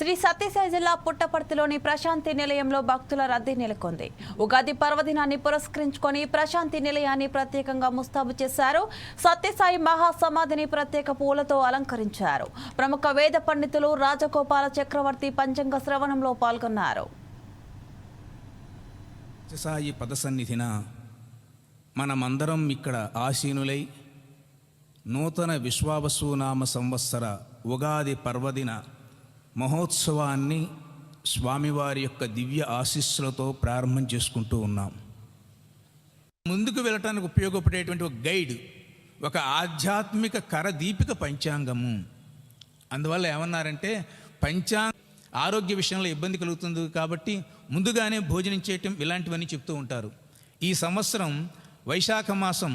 శ్రీ సత్యసాయి జిల్లా పుట్టపర్తిలోని ప్రశాంతి నిలయంలో భక్తుల రద్దీ నెలకొంది. ఉగాది పర్వదినాన్ని పురస్కరించుకొని ప్రశాంతి నిలయాన్ని ప్రత్యేకంగా ముస్తాబు చేశారు. సత్యసాయి మహాసమాధిని ప్రత్యేక పూలతో అలంకరించారు. ప్రముఖ వేద పండితులు రాజగోపాల చక్రవర్తి పంచంగ శ్రవణంలో పాల్గొన్నారు. సాయి పదసన్నిధిన మనమందరం ఇక్కడ ఆసీనులై నూతన విశ్వావసునామ సంవత్సర ఉగాది పర్వదిన మహోత్సవాన్ని స్వామివారి యొక్క దివ్య ఆశీస్సులతో ప్రారంభం చేసుకుంటూ ఉన్నాం. ముందుకు వెళ్ళటానికి ఉపయోగపడేటువంటి ఒక గైడ్ ఒక ఆధ్యాత్మిక కరదీపిక పంచాంగము. అందువల్ల ఏమన్నారంటే పంచాంగ ఆరోగ్య విషయంలో ఇబ్బంది కలుగుతుంది కాబట్టి ముందుగానే భోజనం చేయటం ఇలాంటివన్నీ చెప్తూ ఉంటారు. ఈ సంవత్సరం వైశాఖ మాసం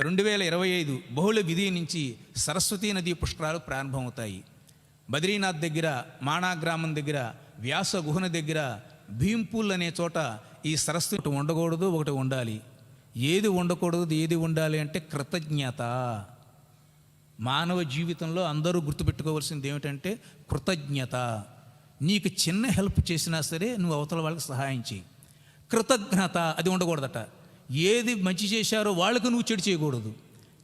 రెండు వేల ఇరవై ఐదు బహుళ విధి నుంచి సరస్వతీ నదీ పుష్కరాలు ప్రారంభమవుతాయి. బద్రీనాథ్ దగ్గర మాణా గ్రామం దగ్గర వ్యాస గుహన దగ్గర భీంపూల్ అనే చోట ఈ సరస్సు ఒకటి ఉండకూడదు ఒకటి ఉండాలి. ఏది ఉండకూడదు ఏది ఉండాలి అంటే కృతజ్ఞత. మానవ జీవితంలో అందరూ గుర్తుపెట్టుకోవాల్సింది ఏమిటంటే కృతజ్ఞత. నీకు చిన్న హెల్ప్ చేసినా సరే నువ్వు అవతల వాళ్ళకి సహాయం చేయి. కృతజ్ఞత అది ఉండకూడదట. ఏది మంచి చేశారో వాళ్ళకు నువ్వు చెడు చేయకూడదు.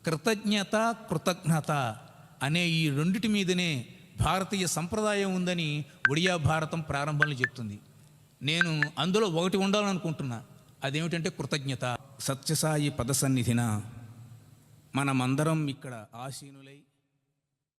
కృతజ్ఞత కృతజ్ఞత అనే ఈ రెండిటి మీదనే భారతీయ సంప్రదాయం ఉందని ఒడియా భారతం ప్రారంభంలో చెప్తుంది. నేను అందులో ఒకటి ఉండాలనుకుంటున్నా. అదేమిటంటే కృతజ్ఞత. సత్యసాయి పదసన్నిధిన మనమందరం ఇక్కడ ఆసీనులై